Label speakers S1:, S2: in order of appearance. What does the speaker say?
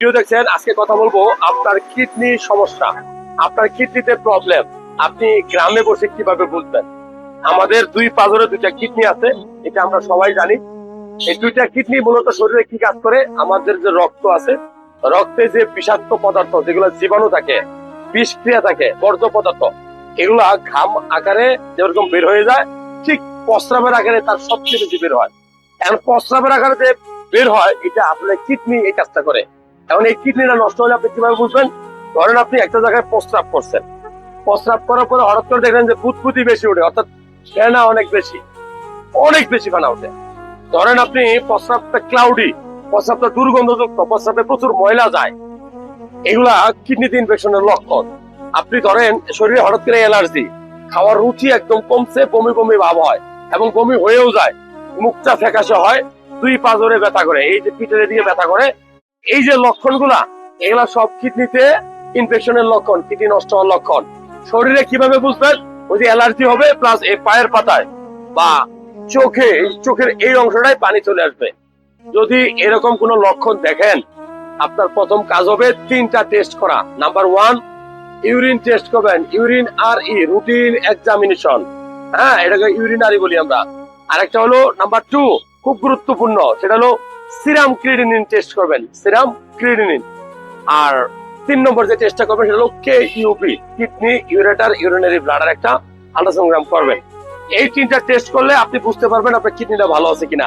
S1: Video দেখছেন, আজকে কথা বলব আপনার কিডনি সমস্যা, আপনার কিডনিতে প্রবলেম আপনি গ্রামে বসে কীভাবে বুঝবেন? আমাদের দুই পাজরে দুইটা কিডনি আছে, এটা আমরা সবাই জানি। এই দুইটা কিডনি মূলত শরীরে কি কাজ করে? আমাদের যে রক্ত আছে, রক্তে যে বিষাক্ত পদার্থ, যেগুলো জীবাণু থাকে, বিষক্রিয়া থাকে, বর্জ্য পদার্থ, এগুলা ঘাম আকারে যেরকম বের হয়ে যায়, ঠিক প্রস্রাবের আকারে তার সবচেয়ে বেশি বের হয়। এখন প্রস্রাবের আকারে যে বের হয়, এটা আপনার কিডনি এই কাজটা করে। এখন এই কিডনিটা নষ্ট হলে আপনি কীভাবে বুঝবেন? ধরেন আপনি একটা জায়গায় প্রস্রাব করছেন। প্রস্রাব করার পরে হঠাৎ করে দেখলেন যে ফুটফুটি বেশি ওঠে, অর্থাৎ ফেনা অনেক বেশি অনেক বেশি ফেনা ওঠে। ধরেন আপনি প্রস্রাবটা ক্লাউডি প্রস্রাবটা দুর্গন্ধযুক্ত প্রস্রাবে প্রচুর ময়লা যায়। এগুলা কিডনিতে ইনফেকশনের লক্ষণ। আপনি ধরেন, শরীরে হঠাৎ করে অ্যালার্জি, খাওয়ার রুচি একদম কমছে, বমি বমি ভাব হয় এবং বমি হয়েও যায়। মুখটা ফ্যাকাশে হয়, দুই পাঁচরে ব্যথা করে, এই যে পিঠের দিকে ব্যথা করে এই যে লক্ষণগুলা, এগুলা সব কিডনিতে ইনফেকশনের লক্ষণ, কিডনি নষ্ট হওয়ার লক্ষণ। শরীরে কীভাবে বুঝবেন? ওই যে অ্যালার্জি হবে প্লাস এই পায়ের পাতায় বা চোখে চোখের এই অংশটাই পানি চলে আসবে। যদি এরকম কোনো লক্ষণ দেখেন, আপনার প্রথম কাজ হবে তিনটা টেস্ট করা। নাম্বার ওয়ান ইউরিন টেস্ট করবেন। Urine R E routine examination হ্যাঁ এটাকে ইউরিনারি বলি আমরা। আরেকটা হলো নাম্বার টু খুব গুরুত্বপূর্ণ, সেটা হলো সিরাম ক্রিডিনিন টেস্ট করবেন, সিরাম ক্রিডিনিন আর তিন নম্বর যে টেস্টটা করবেন সেটা হলো K UB kidney ureter urinary bladder একটা আল্ট্রাসোনোগ্রাম করবেন। এই তিনটা টেস্ট করলে আপনি বুঝতে পারবেন আপনার কিডনিটা ভালো আছে কিনা।